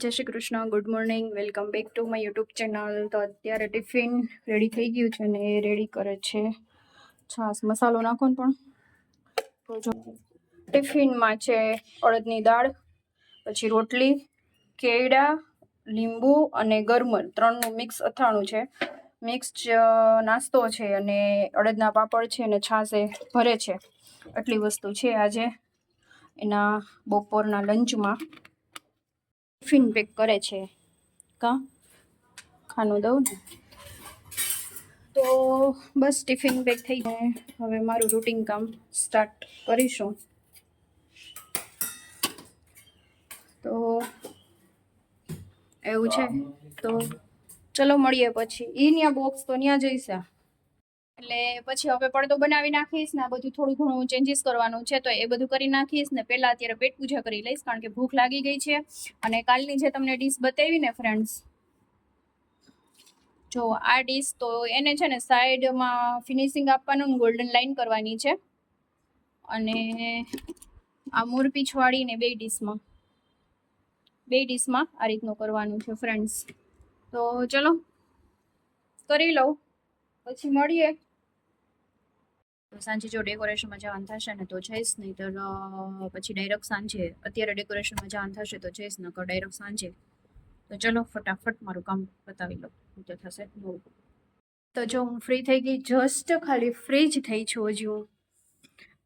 જય Shri Krishna, good morning, welcome back to my YouTube channel. તો અત્યારે tiffin ready થઈ ગયું છે ને એ રેડી કરે છે. છાસ મસાલો નાખો ને પણ ટિફિનમાં છે અડદની દાળ, પછી રોટલી, કેળા, લીંબુ અને ગરમર. ત્રણનું મિક્સ અથાણું છે. મિક્સ નાસ્તો છે અને અડદના પાપડ છે અને છાશ ભરે છે. આટલી વસ્તુ છે આજે એના બપોરના લંચમાં. ટિફિન પેક કરે છે. કા? ખાનું દઉં ને? તો બસ ટિફિન પેક થઈ જાય હવે મારું રૂટિન કામ સ્ટાર્ટ કરીશું. તો એવું છે. તો ચલો મળીએ પછી. એ ન્યા બોક્સ તો ન્યા જઈશે એટલે પછી હવે પડદો બનાવી નાખીશ ને આ બધું થોડું ઘણું ચેન્જીસ કરવાનું છે, તો એ બધું કરી નાખીશ ને પહેલાં અત્યારે પેટ પૂજા કરી લઈશ કારણ કે ભૂખ લાગી ગઈ છે. અને કાલની જે તમને ડીશ બતાવી ને ફ્રેન્ડ્સ જો આ ડીશ તો એને છે ને સાઈડમાં ફિનિશિંગ આપવાનું ગોલ્ડન લાઈન કરવાની છે. અને આ મોરપી છવાડીને બે ડીશમાં બે ડીશમાં આ રીતનું કરવાનું છે ફ્રેન્ડ્સ તો ચલો, કરી લઉં. પછી મળીએ. સાંજે જો ડેકોરેશનમાં જવાનું થશે ને તો જઈશ નહીં તો પછી ડાયરેક્ટ સાંજે, અત્યારે ડેકોરેશનમાં જવાનું થશે તો જઈશ, નકર ડાયરેક્ટ સાંજે. તો ચલો, ફટાફટ મારું કામ બતાવી હું તો થશે તો જો હું ફ્રી થઈ ગઈ જસ્ટ ખાલી ફ્રી જ થઈ છું હજુ.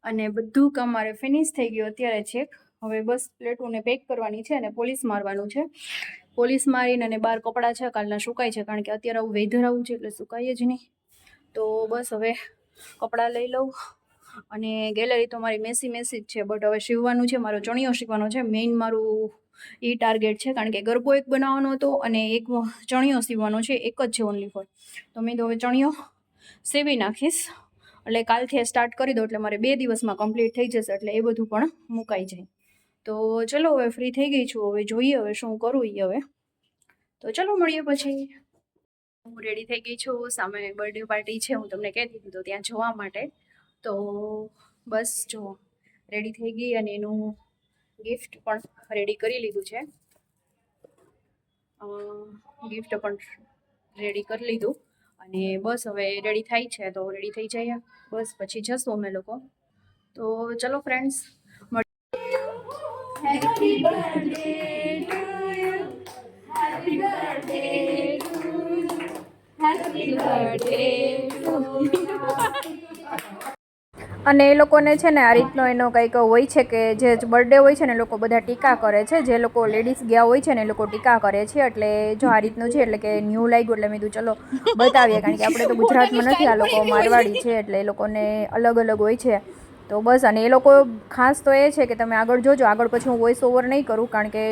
અને બધું કામ મારે ફિનિશ થઈ ગયું અત્યારે છેક. હવે બસ પ્લેટોને પેક કરવાની છે અને પોલીસ મારવાનું છે. પોલીસ મારીને અને બાર કપડાં છે, કાલના સુકાય છે, કારણ કે અત્યારે આવું વેધર આવું છે એટલે સુકાય જ નહીં. તો બસ હવે કપડાં લઈ લઉં. અને ગેલેરી તો મારી મેસી મેસી જ છે બટ હવે સીવવાનું છે, મારો ચણિયો સીવવાનો છે. મેઇન મારું એ ટાર્ગેટ છે, કારણ કે ગરબો એક બનાવવાનો હતો અને એક ચણિયો સીવવાનો છે, એક જ છે ઓનલી ફોર તો મેં તો હવે ચણિયો સીવી નાખીશ. એટલે કાલથી સ્ટાર્ટ કરી દો એટલે મારે બે દિવસમાં કમ્પ્લીટ થઈ જશે, એટલે એ બધું પણ મુકાઈ જાય. તો ચલો, હવે ફ્રી થઈ ગઈ છું, હવે જોઈએ હવે શું કરું એ હવે. તો ચલો, મળીએ પછી. હું રેડી થઈ ગઈ છું. સામે બર્થડે પાર્ટી છે, હું તમને કહી દીધું તો ત્યાં જવા માટે. તો બસ જો રેડી થઈ ગઈ અને એનું ગિફ્ટ પણ રેડી કરી લીધું છે. ગિફ્ટ પણ રેડી કરી લીધું. અને બસ હવે રેડી થાય છે, તો રેડી થઈ જાય. બસ પછી જશું અમે લોકો. તો ચલો friends happy birthday to you happy birthday to happy birthday અને એ લોકોને છે ને આ રીતનો એનો કંઈક હોય છે કે જે બર્થડે હોય છે ને લોકો બધા ટીકા કરે છે. જે લોકો લેડીઝ ગયા હોય છે ને એ લોકો ટીકા કરે છે. એટલે જો આ રીતનું છે એટલે કે ન્યૂ લાગ્યું એટલે મેં કીધું, ચલો, બતાવીએ. કારણ કે આપણે તો ગુજરાતમાં નથી, આ લોકો મારવાડી છે એટલે એ લોકોને અલગ અલગ હોય છે. તો બસ, અને એ લોકો ખાસ તો એ છે કે તમે આગળ જોજો. આગળ પછી હું વોઇસ ઓવર નહીં કરું કારણ કે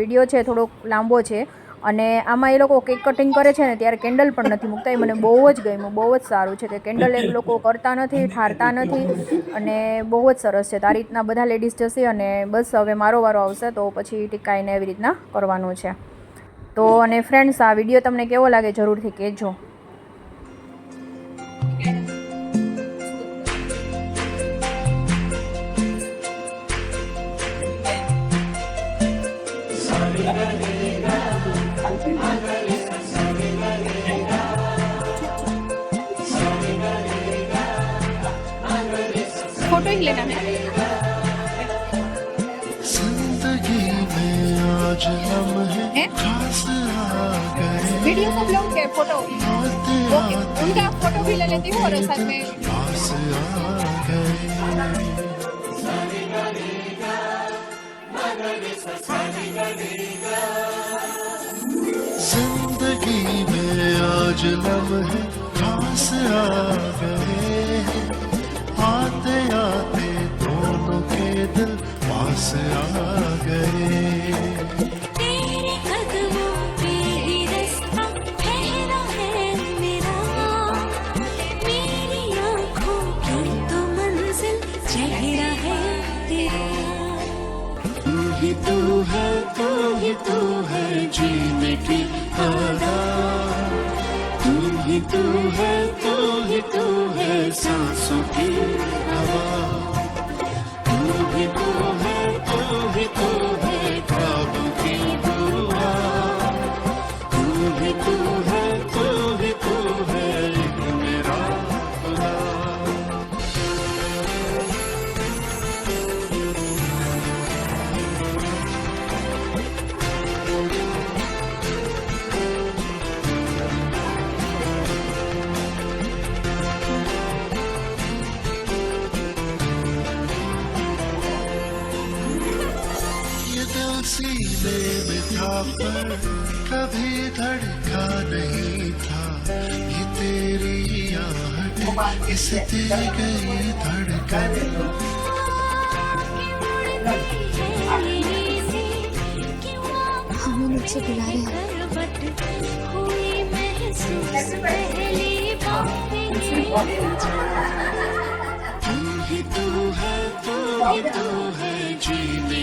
વીડિયો છે થોડોક લાંબો છે. અને આમાં એ લોકો કેક કટિંગ કરે છે ને ત્યારે કેન્ડલ પણ નથી મૂકતા. એ મને બહુ જ ગમ્યું, બહુ જ સારું છે કે કેન્ડલ એ લોકો કરતા નથી, ઠારતા નથી અને બહુ જ સરસ છે. તારી રીતના બધા લેડીઝ જશે અને બસ હવે મારો વારો આવશે તો પછી ટીકાઈને એવી રીતના કરવાનું છે. તો અને ફ્રેન્ડ્સ આ વીડિયો તમને કેવો લાગે જરૂરથી કહેજો. वीडियो सब लोग के फोटो आते ओके आते उनका फोटो भी ले लेती हूँ और साथ में पास आ गए जिंदगी में आज लम्हे खास आ गए तू है तू ही तू है सांसों की हवा तू ही तू धड़का नहीं था ये तेरी आहट इस दिल गई धड़कन हमें मुझसे बुला रहे हैं तू ही तू है तू ही तू है जीने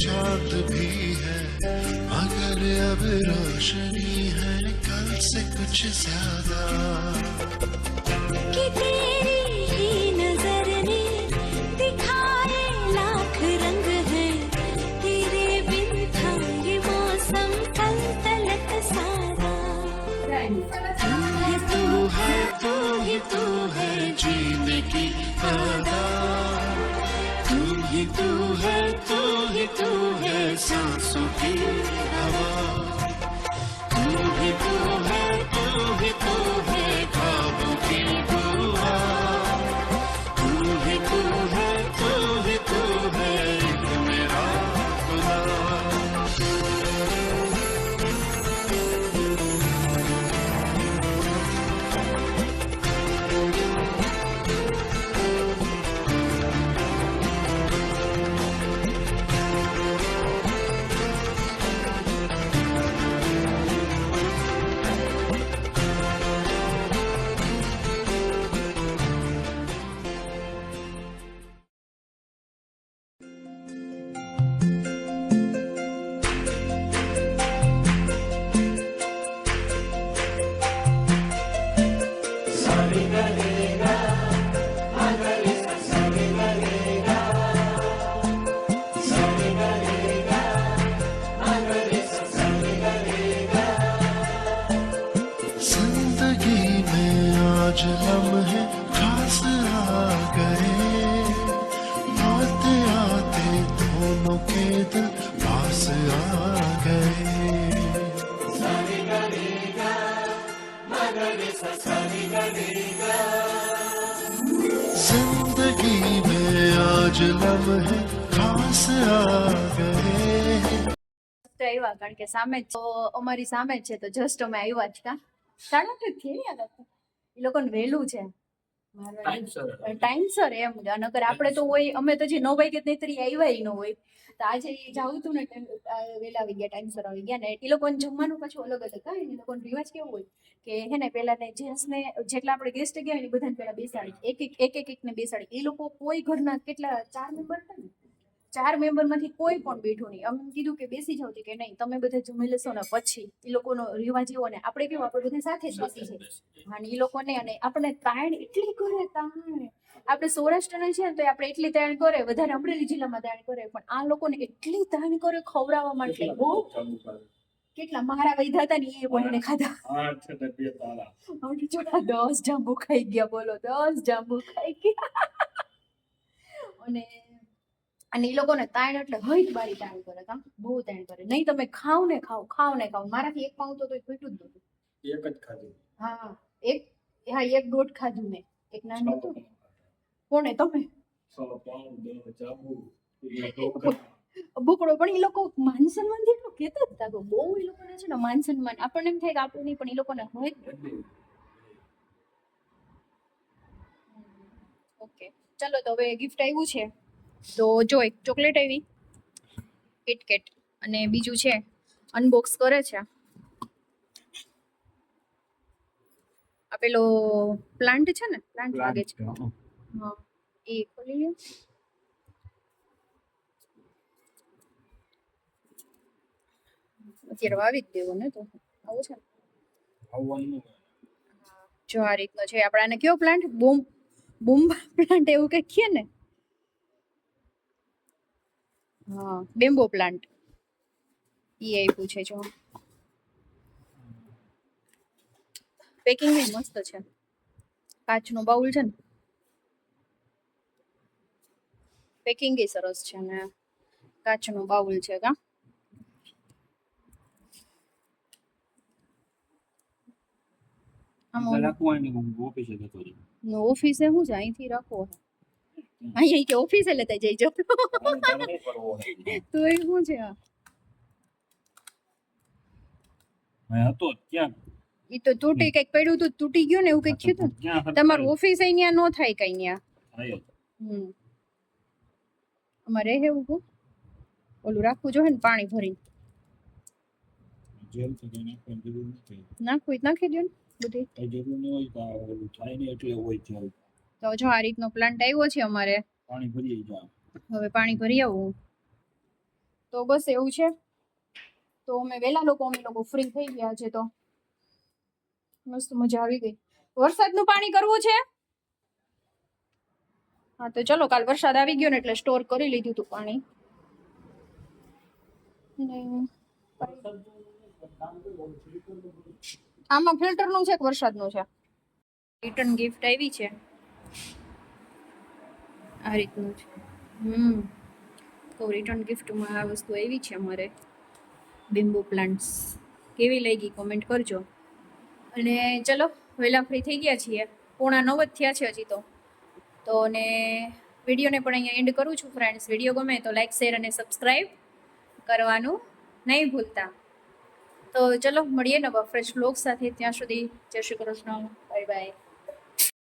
चाँद भी है मगर अब रोशनी है कल से कुछ ज़्यादा। कि तेरी ही नज़र ने दिखाए लाख रंग है तेरे बिन था ये मौसम कल तलक सारा। तू ही तू है तू ही तू है जीने की तू ही तू है तू ही तू है सांसों की हवा तू ही तू है तू जिंदगी में आज लम्हे खास आ गए તો આવ્યા કારણ કે સામે જ તો અમારી સામે જ છે તો જસ્ટ અમે આવ્યા જ કા સાડા આઠ જ થયા યાદ આવતા એ લોકોને વહેલું છે ટાઈમસર એમ નકર આપણે તો હોય અમે તો જે નવ વાગે નહીતર ઈ આવ્યા ય ન હોય તો આજે એ જાવું હતું ને વેલા આવી ગયા ટાઈમસર આવી ગયા ને એ લોકોને જમવાનું પાછું અલગ અલગ હા એ લોકોનો રિવાજ કેવો હોય કે હે ને પેલા ને જેન્ટ્સને જેટલા આપણે ગેસ્ટ ગયા હોય ને બધાને પેલા બેસાડી એક એક એક એક એક ને બેસાડી એ લોકો કોઈ ઘરના કેટલા, ચાર મેમ્બર હતા ને? ચાર મેમ્બરમાંથી કોઈ પણ બેઠું નહીં. અમે કીધું કે બેસી જાવ કે નહીં, તમે બધા જમી લેશો ને પછી. એ લોકોનો રિવાજ એવો ને આપણે કેવું, આપણે બધા સાથે જ બેસી છે અને એ લોકોને અને આપણે તાણ એટલી કરે તાણ. આપણે સૌરાષ્ટ્રના છે ને તો આપણે એટલી તાણ કરે વધારે અમરેલી જિલ્લામાં તાણ કરે પણ આ લોકોને એટલી તાણ કરે ખવડાવવા માટે. બહુ કેટલા મારા વૈધા હતા ને એ પણ ખાધા. આઠ ને બે તારા. જોડા દસ જાંબુ ખાઈ ગયા બોલો દસ જાંબુ ખાઈ ગયા. અને અને એ લોકોને તાણ એટલે હઈટ બારી તાણ કરે કામ બહુ તાણ કરે. નહીં તમે ખાવ ને ખાવ ખાવ ને ખાવ. મારાથી એક પાઉં તો તોય ખૂટ્યું જ નહોતું. એક જ ખાધું. હા એક હા એક દોઢ ખાધું મેં. એક નાનું તો કોણે તમે. બુકડો પણ એ લોકો માન સન્માનથી એટલું કહેતા જ હતા બહુ એ લોકોને છે ને માન આપણને એમ થાય કે આપણું નહીં, પણ એ લોકોને હોય ઓકે ચાલો તો હવે ગિફ્ટ આવ્યું છે. તો જો એક ચોકલેટ આવી કિટકેટ અને બીજું છે અનબોક્સ કરે છે. આ પેલો પ્લાન્ટ છે ને પ્લાન્ટ લાગે છે. એ ખોલી લ્યો અત્યારે વાવી જ દેવો ને તો આવું છે જો આ રીતનો છે આપણે આને કયો પ્લાન્ટ બોમ બોમ્બા પ્લાન્ટ એવું કંઈક કહે ને હા બેમ્બો પ્લાન્ટ ઈ આપ્યું છે જો પેકિંગ બી મસ્ત છે કાચનો બાઉલ છે ને પેકિંગ એ સરસ છે ને કાચનો બાઉલ છે કા. ઓફિસે હું અહીંથી રાખો અહીંયા કે ઓફિસે લેતા જઈજો તો એ શું છે? હતો ત્યાં તો તૂટી કંઈક પડ્યું હતું તૂટી ગયું ને એવું કંઈક થયું? તમારું ઓફિસ અહીંયા નો થાય કઈ ત્યાં. થાય હમ અમારે એવું ઓલું રાખવું જોઈએ ને પાણી ભરીને. જેલ તો નાખવાની જરૂર નથી. નાખવું નાખી દો ને બધી જરૂર નહીં હોય તો આ ઓલું થાય ને એટલે હોય જેલ તો જો આ રીતનો પ્લાન્ટ આવ્યો છે અમારે. પાણી ભરી જાય હવે પાણી ભરી આવું તો બસ એવું છે. તો અમે વહેલા લોકો અમે લોકો ફ્રી થઈ ગયા છે તો. મસ્ત મજા આવી ગઈ. વરસાદનું પાણી કરવું છે? હા, તો ચલો, કાલ વરસાદ આવી ગયો ને એટલે સ્ટોર કરી લીધું હતું પાણી. આમાં ફિલ્ટરનું છે કે વરસાદનું છે? રિટર્ન ગિફ્ટ આવી છે. આ રીતનું છે. હમ. તો રિટર્ન ગિફ્ટમાં આ વસ્તુ આવી છે અમારે. બિમ્બો પ્લાન્ટ્સ કેવી લાગી કોમેન્ટ કરજો. અને ચલો વહેલા ફ્રી થઈ ગયા છીએ. પોણા નવ જ થયા છે હજી તો. તો ને વિડીયોને પણ અહીંયા એન્ડ કરું છું ફ્રેન્ડ્સ વીડિયો ગમે તો લાઈક શેર અને સબસ્ક્રાઈબ કરવાનું નહીં ભૂલતા. તો ચલો, મળીએ નવા ફ્રેશ બ્લોગ સાથે. ત્યાં સુધી જય શ્રી કૃષ્ણ. Bye bye